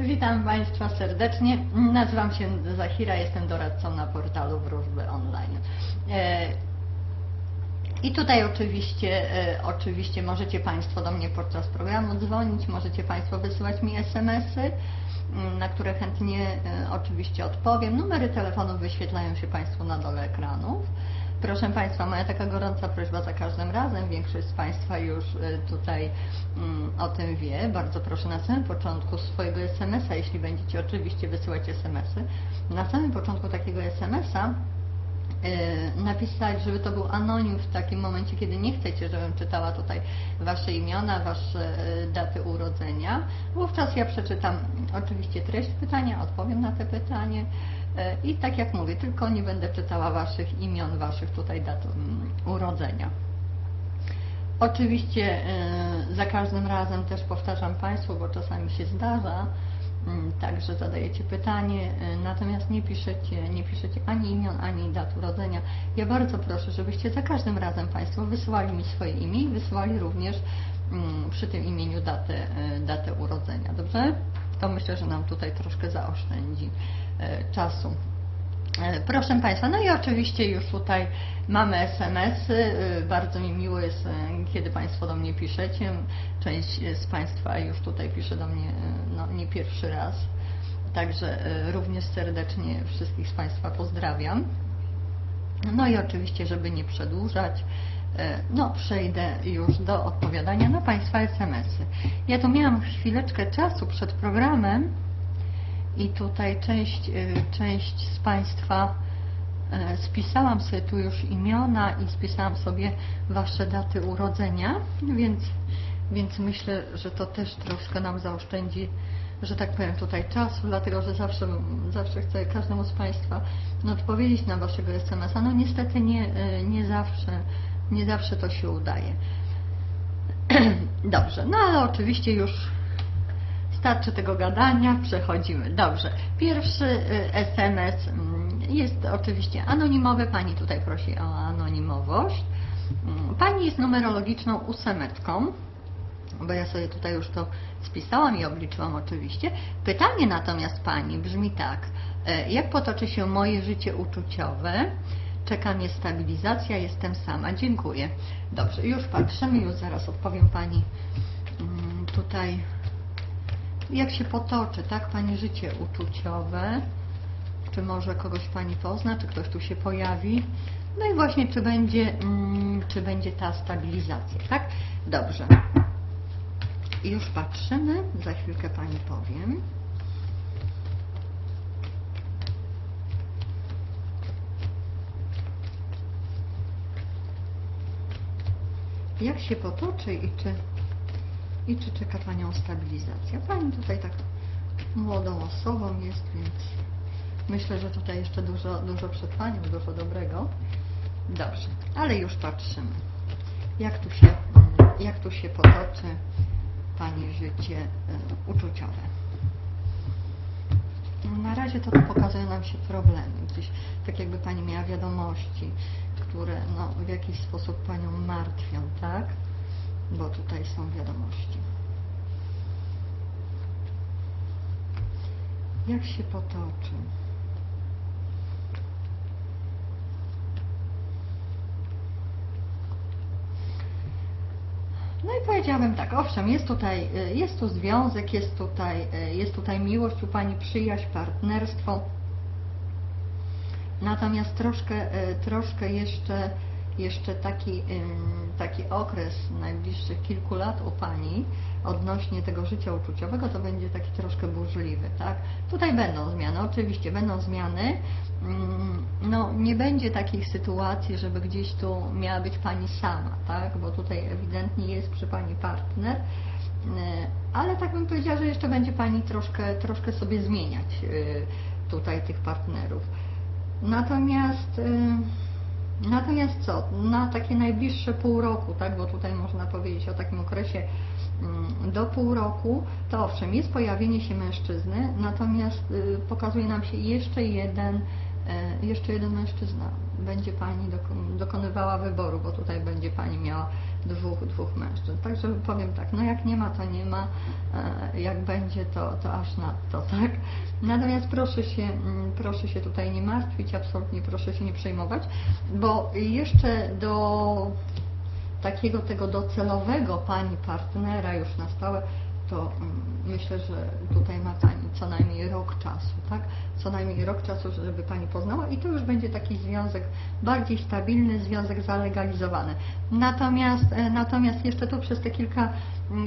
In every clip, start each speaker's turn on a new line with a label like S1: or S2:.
S1: Witam Państwa serdecznie. Nazywam się Zahira, jestem doradcą na portalu Wróżby Online. E, I tutaj oczywiście, e, oczywiście możecie Państwo do mnie podczas programu dzwonić, możecie Państwo wysyłać mi SMS-y, m, na które chętnie e, oczywiście odpowiem. Numery telefonów wyświetlają się Państwu na dole ekranów. Proszę Państwa, moja taka gorąca prośba za każdym razem, większość z Państwa już e, tutaj mm, o tym wie. Bardzo proszę na samym początku swojego SMS-a, jeśli będziecie oczywiście wysyłać SMS-y, na samym początku takiego SMS-a napisać, żeby to był anonim w takim momencie, kiedy nie chcecie, żebym czytała tutaj Wasze imiona, Wasze e, daty urodzenia. Wówczas ja przeczytam oczywiście treść pytania, odpowiem na te pytanie e, i tak jak mówię, tylko nie będę czytała Waszych imion, Waszych tutaj dat mm, urodzenia. Oczywiście za każdym razem też powtarzam Państwu, bo czasami się zdarza, także zadajecie pytanie, e, natomiast nie piszecie, nie piszecie ani imion, ani dat urodzenia. Ja bardzo proszę, żebyście za każdym razem Państwo wysyłali mi swoje imię i wysyłali również mm, przy tym imieniu datę, e, datę urodzenia, dobrze? To myślę, że nam tutaj troszkę zaoszczędzi e, czasu. E, Proszę Państwa, no i oczywiście już tutaj mamy SMS-y. E, Bardzo mi miło jest, e, kiedy Państwo do mnie piszecie. Część z Państwa już tutaj pisze do mnie no, nie pierwszy raz. Także również serdecznie wszystkich z Państwa pozdrawiam. No i oczywiście, żeby nie przedłużać, no przejdę już do odpowiadania na Państwa SMS-y. Ja tu miałam chwileczkę czasu przed programem i tutaj część, y, część z Państwa e, spisałam sobie tu już imiona i spisałam sobie Wasze daty urodzenia, więc, więc myślę, że to też troszkę nam zaoszczędzi, że tak powiem, tutaj czasu, dlatego że zawsze, zawsze chcę każdemu z Państwa odpowiedzieć na Waszego SMS-a. No niestety nie, e, nie zawsze, nie zawsze to się udaje. Dobrze, no ale oczywiście już Starczy tego gadania, przechodzimy. Dobrze. Pierwszy y, SMS mm, jest oczywiście anonimowy. Pani tutaj prosi o anonimowość. Mm, Pani jest numerologiczną ósemetką, bo ja sobie tutaj już to spisałam i obliczyłam oczywiście. Pytanie natomiast Pani brzmi tak. e, Jak potoczy się moje życie uczuciowe? Czeka mnie stabilizacja, jestem sama. Dziękuję. Dobrze, już patrzymy, już zaraz odpowiem Pani mm, tutaj jak się potoczy, tak, Pani życie uczuciowe, czy może kogoś Pani pozna, czy ktoś tu się pojawi, no i właśnie, czy będzie, mm, czy będzie ta stabilizacja, tak? Dobrze. Już patrzymy, za chwilkę Pani powiem. Jak się potoczy i czy i czy czeka Panią stabilizacja. Pani tutaj tak młodą osobą jest, więc myślę, że tutaj jeszcze dużo, dużo przed Panią, dużo dobrego. Dobrze, ale już patrzymy, jak tu się, jak tu się potoczy Pani życie y, uczuciowe. Na razie to tu pokazuje nam się problemy, gdzieś tak jakby Pani miała wiadomości, które no, w jakiś sposób Panią martwią, tak? Bo tutaj są wiadomości. Jak się potoczy? No i powiedziałabym tak, owszem, jest tutaj, jest tu związek, jest tutaj, jest tutaj miłość u Pani, przyjaźń, partnerstwo. Natomiast troszkę, troszkę jeszcze jeszcze taki, ym, taki okres najbliższych kilku lat u Pani odnośnie tego życia uczuciowego, to będzie taki troszkę burzliwy, tak? Tutaj będą zmiany, oczywiście będą zmiany. Ym, No, nie będzie takich sytuacji, żeby gdzieś tu miała być Pani sama, tak? Bo tutaj ewidentnie jest przy Pani partner, y, ale tak bym powiedziała, że jeszcze będzie Pani troszkę, troszkę sobie zmieniać y, tutaj tych partnerów. Natomiast y, Natomiast co, na takie najbliższe pół roku, tak, bo tutaj można powiedzieć o takim okresie mm, do pół roku, to owszem, jest pojawienie się mężczyzny, natomiast y, pokazuje nam się jeszcze jeden, e, jeszcze jeden mężczyzna. Będzie Pani doko- dokonywała wyboru, bo tutaj będzie Pani miała dwóch, dwóch mężczyzn. Także powiem tak, no jak nie ma, to nie ma, e, jak będzie, to, to aż nadto, tak? Natomiast proszę się, mm, proszę się tutaj nie martwić, absolutnie proszę się nie przejmować, bo jeszcze do takiego tego docelowego pani partnera już na stałe, to mm, myślę, że tutaj ma Pani co najmniej rok czasu, tak? Co najmniej rok czasu, żeby Pani poznała i to już będzie taki związek bardziej stabilny, związek zalegalizowany. Natomiast, e, natomiast jeszcze tu przez te kilka,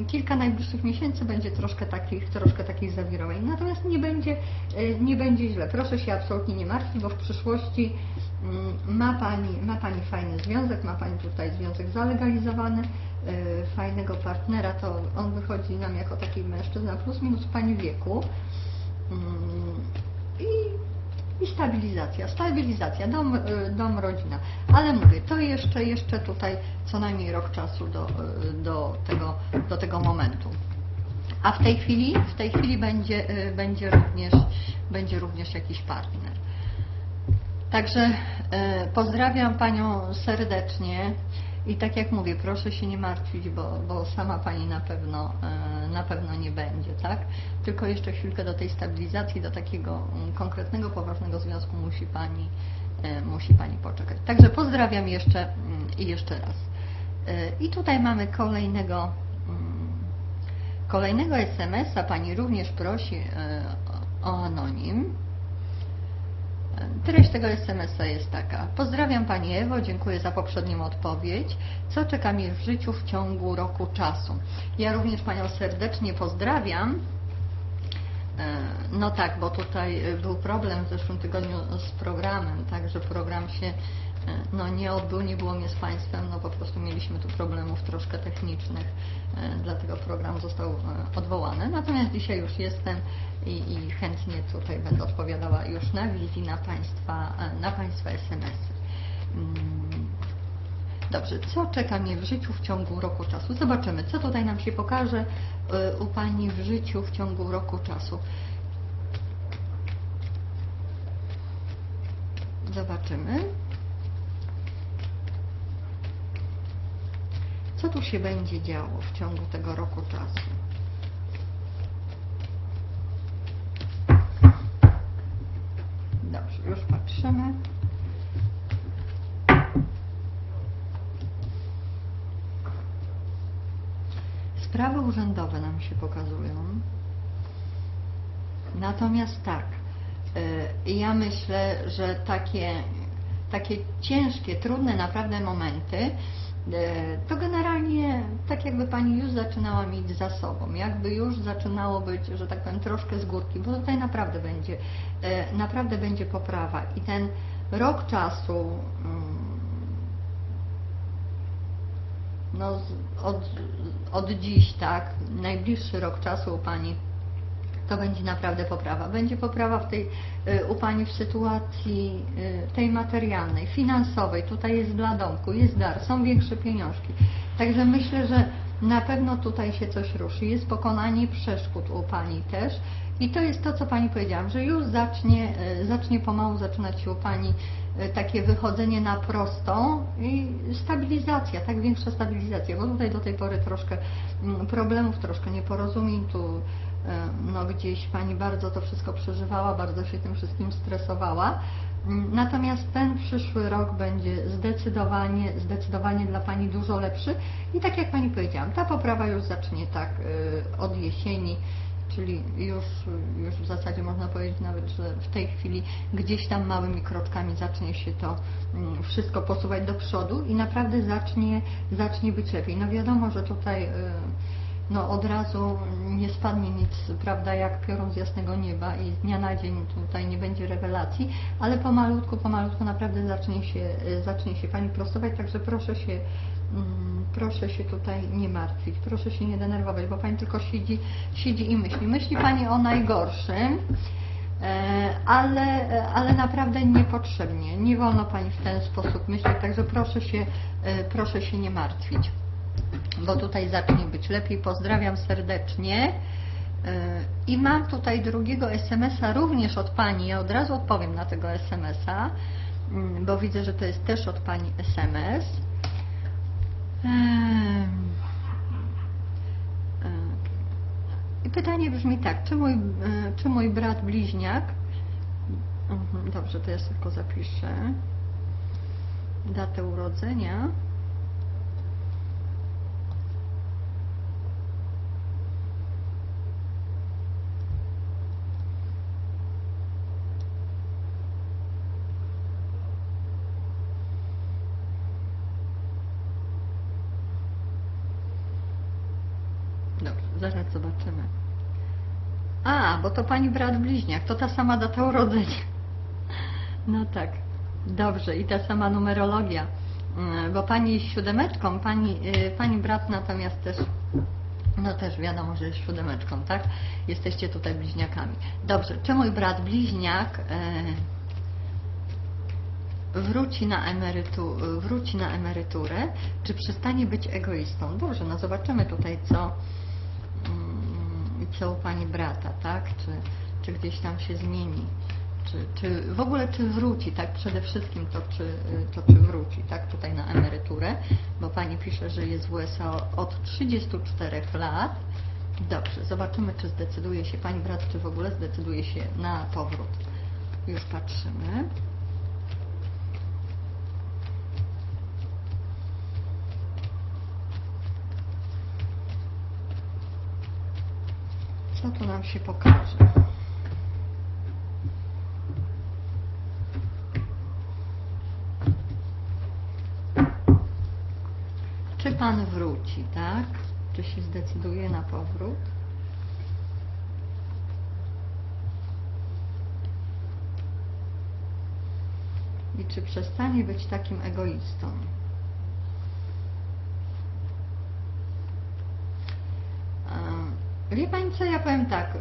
S1: kilka najbliższych miesięcy będzie troszkę takich, troszkę takich zawirowań. Natomiast nie będzie, e, nie będzie źle. Proszę się absolutnie nie martwić, bo w przyszłości mm, ma Pani, ma Pani fajny związek, ma Pani tutaj związek zalegalizowany, e, fajnego partnera, to on wychodzi nam jako taki mężczyzna plus minus Pani wieku Mm, i, i stabilizacja, stabilizacja, dom, y, dom, rodzina. Ale mówię, to jeszcze, jeszcze tutaj co najmniej rok czasu do, y, do, tego, do tego momentu. A w tej chwili, w tej chwili będzie, y, będzie, również, będzie również jakiś partner. Także pozdrawiam Panią serdecznie. I tak jak mówię, proszę się nie martwić, bo, bo sama Pani na pewno, e, na pewno nie będzie, tak? Tylko jeszcze chwilkę do tej stabilizacji, do takiego mm, konkretnego, poważnego związku musi Pani, e, musi Pani poczekać. Także pozdrawiam jeszcze mm, i jeszcze raz. E, I tutaj mamy kolejnego, mm, kolejnego SMS-a. Pani również prosi o anonim. Treść tego SMS-a jest taka. Pozdrawiam Pani Ewo, dziękuję za poprzednią odpowiedź. Co czeka mnie w życiu w ciągu roku czasu? Ja również Panią serdecznie pozdrawiam. E, no tak, bo tutaj był problem w zeszłym tygodniu z programem, także program się e, no, nie odbył, nie było mnie z Państwem, no po prostu mieliśmy tu problemów troszkę technicznych, e, dlatego program został odwołany. Natomiast dzisiaj już jestem i, i chętnie tutaj będę odpowiadała już na wizji, na Państwa, na państwa SMS-y. Mm, dobrze, co czeka mnie w życiu w ciągu roku czasu? Zobaczymy, co tutaj nam się pokaże u Pani w życiu w ciągu roku czasu. Zobaczymy. Co tu się będzie działo w ciągu tego roku czasu? Dobrze, już patrzymy. Sprawy urzędowe nam się pokazują. Natomiast tak, y, ja myślę, że takie, takie ciężkie, trudne naprawdę momenty to generalnie tak jakby Pani już zaczynała mieć za sobą, jakby już zaczynało być, że tak powiem, troszkę z górki, bo tutaj naprawdę będzie, e, naprawdę będzie poprawa. I ten rok czasu mm, no, od, od dziś, tak, najbliższy rok czasu u Pani to będzie naprawdę poprawa. Będzie poprawa w tej, y, u Pani w sytuacji y, tej materialnej, finansowej. Tutaj jest dla domku, jest dar, są większe pieniążki. Także myślę, że na pewno tutaj się coś ruszy. Jest pokonanie przeszkód u Pani też. I to jest to, co Pani powiedziałam, że już zacznie, y, zacznie pomału zaczynać się u Pani takie wychodzenie na prostą i stabilizacja, tak większa stabilizacja, bo tutaj do tej pory troszkę mm, problemów, troszkę nieporozumień, tu no gdzieś Pani bardzo to wszystko przeżywała, bardzo się tym wszystkim stresowała. Mm, natomiast ten przyszły rok będzie zdecydowanie, zdecydowanie dla Pani dużo lepszy i tak jak Pani powiedziałam, ta poprawa już zacznie tak e, od jesieni, czyli już, już w zasadzie można powiedzieć nawet, że w tej chwili gdzieś tam małymi kroczkami zacznie się to mm, wszystko posuwać do przodu i naprawdę zacznie, zacznie być lepiej. No wiadomo, że tutaj e, no od razu nie spadnie nic, prawda, jak piorun z jasnego nieba i z dnia na dzień tutaj nie będzie rewelacji, ale pomalutku, pomalutku naprawdę zacznie się, zacznie się Pani prostować, także proszę się, mm, proszę się tutaj nie martwić, proszę się nie denerwować, bo Pani tylko siedzi, siedzi i myśli. Myśli Pani o najgorszym, e, ale, ale naprawdę niepotrzebnie. Nie wolno Pani w ten sposób myśleć, także proszę się, e, proszę się nie martwić bo tutaj zacznie być lepiej. Pozdrawiam serdecznie. E, I mam tutaj drugiego SMS-a również od Pani. Ja od razu odpowiem na tego SMS-a, mm, bo widzę, że to jest też od Pani SMS. E, I pytanie brzmi tak, czy mój, e, czy mój brat bliźniak, Mhm, dobrze, to ja sobie tylko zapiszę datę urodzenia. Dobrze, zaraz zobaczymy. A, bo to pani brat bliźniak, to ta sama data urodzenia. No tak, dobrze i ta sama numerologia. Mm, Bo pani jest siódemeczką, pani, y, pani brat natomiast też, no też wiadomo, że jest siódemeczką, tak? Jesteście tutaj bliźniakami. Dobrze, czy mój brat bliźniak y, wróci na, emerytu, wróci na emeryturę, czy przestanie być egoistą? Dobrze, no zobaczymy tutaj, co, u Pani brata, tak? Czy, czy gdzieś tam się zmieni? Czy, czy w ogóle czy wróci, tak? Przede wszystkim to czy, to czy wróci, tak? Tutaj na emeryturę, bo Pani pisze, że jest w USA od 34 lat. Dobrze, zobaczymy, czy zdecyduje się Pani brat, czy w ogóle zdecyduje się na powrót. Już patrzymy. Co tu nam się pokaże? Czy Pan wróci, tak? Czy się zdecyduje na powrót? I czy przestanie być takim egoistą? Wie Pani co, ja powiem tak.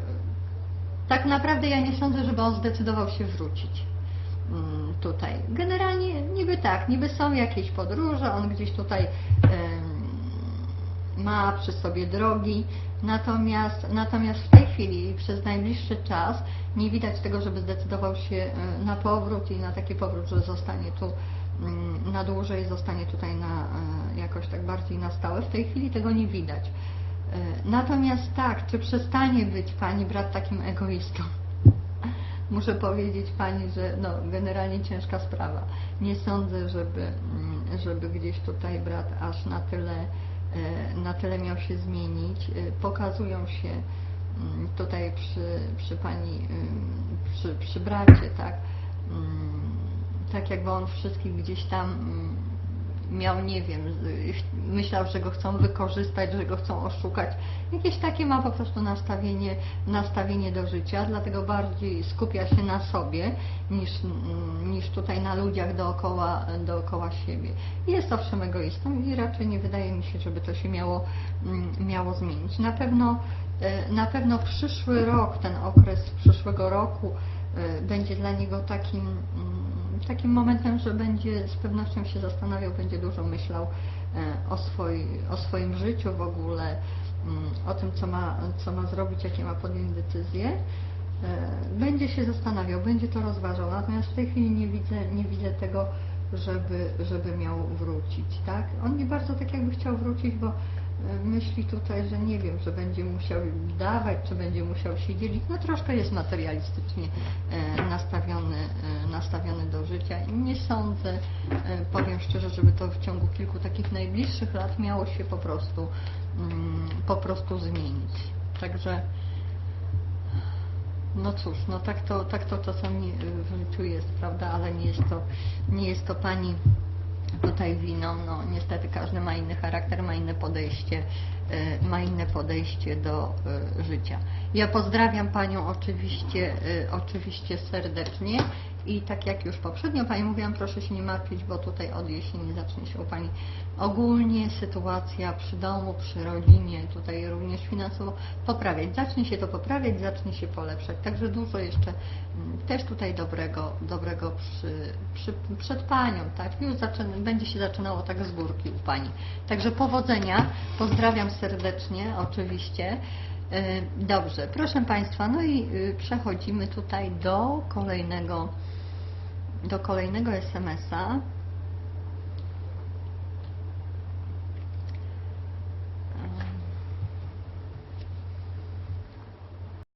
S1: Tak naprawdę ja nie sądzę, żeby on zdecydował się wrócić mm, tutaj. Generalnie niby tak, niby są jakieś podróże, on gdzieś tutaj ma przy sobie drogi, natomiast, natomiast w tej chwili przez najbliższy czas nie widać tego, żeby zdecydował się e, na powrót i na taki powrót, że zostanie tu mm, na dłużej, zostanie tutaj na, e, jakoś tak bardziej na stałe. W tej chwili tego nie widać. E, Natomiast tak, czy przestanie być Pani brat takim egoistą? Muszę powiedzieć Pani, że no, generalnie ciężka sprawa. Nie sądzę, żeby, mm, żeby gdzieś tutaj brat aż na tyle, e, na tyle miał się zmienić. E, Pokazują się mm, tutaj przy, przy Pani, ym, przy, przy bracie, tak, Mm, tak jakby on wszystkich gdzieś tam mm, miał, nie wiem, myślał, że go chcą wykorzystać, że go chcą oszukać. Jakieś takie ma po prostu nastawienie, nastawienie do życia, dlatego bardziej skupia się na sobie niż, niż tutaj na ludziach dookoła, dookoła siebie. Jest owszem egoistą i raczej nie wydaje mi się, żeby to się miało, mm, miało zmienić. Na pewno, e, na pewno przyszły rok, ten okres przyszłego roku e, będzie dla niego takim, mm, takim momentem, że będzie z pewnością się zastanawiał, będzie dużo myślał e, o, swoi, o swoim życiu w ogóle, mm, o tym, co ma, co ma zrobić, jakie ma podjąć decyzje. E, Będzie się zastanawiał, będzie to rozważał, natomiast w tej chwili nie widzę, nie widzę tego, żeby, żeby miał wrócić, tak? On nie bardzo tak jakby chciał wrócić, bo myśli tutaj, że nie wiem, że będzie musiał dawać, czy będzie musiał się dzielić. No troszkę jest materialistycznie e, nastawiony, e, nastawiony do życia i nie sądzę, e, powiem szczerze, żeby to w ciągu kilku takich najbliższych lat miało się po prostu, mm, po prostu zmienić. Także no cóż, no tak to, tak to czasami w życiu jest, prawda, ale nie jest to, nie jest to pani tutaj winą, no niestety każdy ma inny charakter, ma inne podejście, y, ma inne podejście do y, życia. Ja pozdrawiam Panią oczywiście, y, oczywiście serdecznie i tak jak już poprzednio Pani mówiłam, proszę się nie martwić, bo tutaj od jesieni zacznie się u Pani ogólnie sytuacja przy domu, przy rodzinie, tutaj również finansowo poprawiać. Zacznie się to poprawiać, zacznie się polepszać. Także dużo jeszcze mm, też tutaj dobrego, dobrego przy, przy, przed Panią, tak? Już zaczyna, będzie się zaczynało tak z górki u Pani. Także powodzenia, pozdrawiam serdecznie oczywiście. E, Dobrze, proszę Państwa, no i y, przechodzimy tutaj do kolejnego, do kolejnego SMS-a.